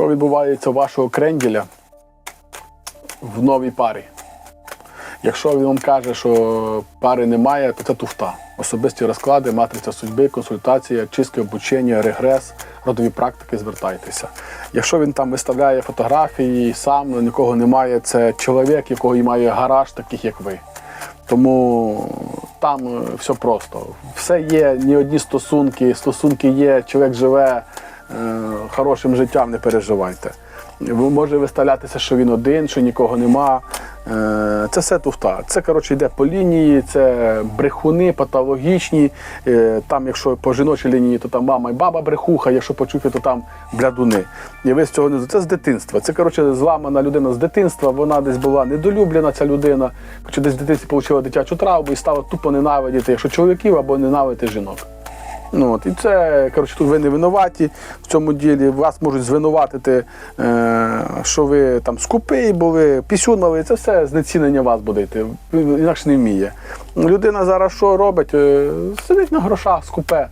Що відбувається у вашого кренділя в новій парі? Якщо він вам каже, що пари немає, то це туфта. Особисті розклади, матриця судьби, консультація, чистки обучення, регрес, родові практики, звертайтеся. Якщо він там виставляє фотографії, сам нікого немає, це чоловік, якого має гараж, таких як ви. Тому там е, все просто. Все є, ні одні стосунки, стосунки є, чоловік живе хорошим життям, не переживайте. Ви- Може виставлятися, що він один, що нікого нема. Е, Це все туфта. Це коротше йде по лінії, це брехуни патологічні. Е, Там, якщо по жіночій лінії, то там мама і баба брехуха, якщо по чуфі, то там блядуни. І ви з цього не це з дитинства. Це коротше зламана людина з дитинства. Вона десь була недолюблена, ця людина, чи десь в дитинстві отримала дитячу травму і стала тупо ненавидіти, якщо чоловіків або ненавидити жінок. Ну, от, і це, коротше, тут ви не винуваті в цьому ділі. Вас можуть звинуватити, е, що ви там скупий були, пісюнали. Це все знецінення вас буде йти. Інакше не вміє. Людина зараз що робить? Е, Сидить на грошах, скупе.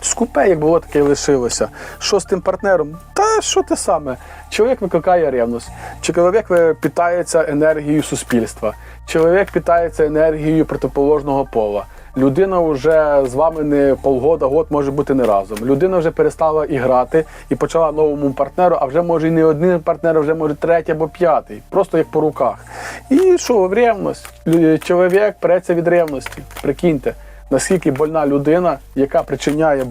Скупе, як було, таке і лишилося. Що з тим партнером? Та що те саме? Чоловік викликає ревність, чоловік питається енергією суспільства, чоловік питається енергією протиположного пола. Людина вже з вами не полгода, год може бути не разом. Людина вже перестала іграти і почала новому партнеру, а вже може і не один партнер, а вже може третій або п'ятий. Просто як по руках. І що, в ревність? Чоловік преться від ревності. Прикиньте наскільки больна людина, яка причиняє е,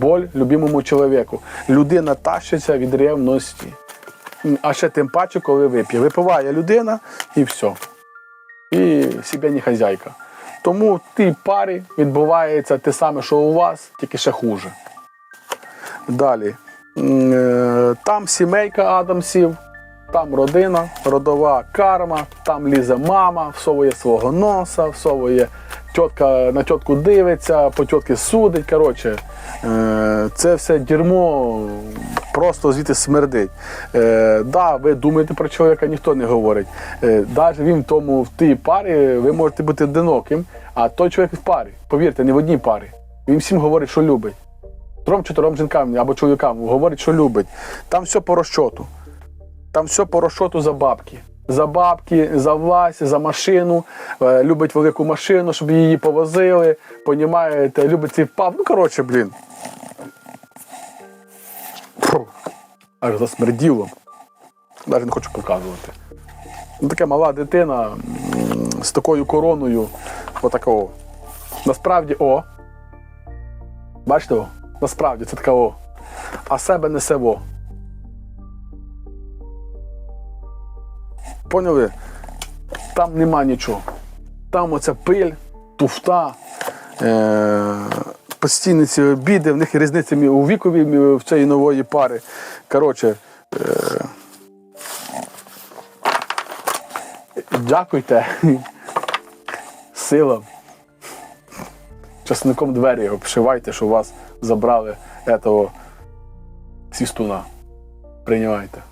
боль любимому чоловіку. Людина тащиться від ревності. А ще тим паче, коли вип'є. Випиває людина і все. І себе не хазяйка. Тому в тій парі відбувається те саме, що у вас, тільки ще хуже. Далі. Е, Там сімейка Адамсів, там родина, родова карма, там лізе мама, всовує свого носа, всовує тітка на тітку дивиться, по тітки судить. Коротше, е, це все дерьмо просто звідти смердить. Е, да, ви думаєте про чоловіка, ніхто не говорить. Е, навіть він тому в тій парі ви можете бути одиноким, а той чоловік в парі. Повірте, не в одній парі. Він всім говорить, що любить. Трьом-чотирьом жінкам або чоловікам говорить, що любить. Там все по розчоту. Там все по розчоту за бабки. За бабки, за власть, за машину, Е, любить велику машину, щоб її повозили. Понімаєте, любить цей пап. Ну, коротше, блін. Аж засмерділо. Навіть не хочу показувати. Ну, така мала дитина з такою короною. Отакого. Насправді, о. Бачите? о? Насправді це така о. А себе несе во. Поняли? Там нема нічого. Там оця пиль, туфта, е- постійні ці обіди, в них різниця у вікові в цієї нової пари. Коротше, е- дякуйте. Сила. Часником двері обшивайте, що вас забрали этого свістуна. Приймайте.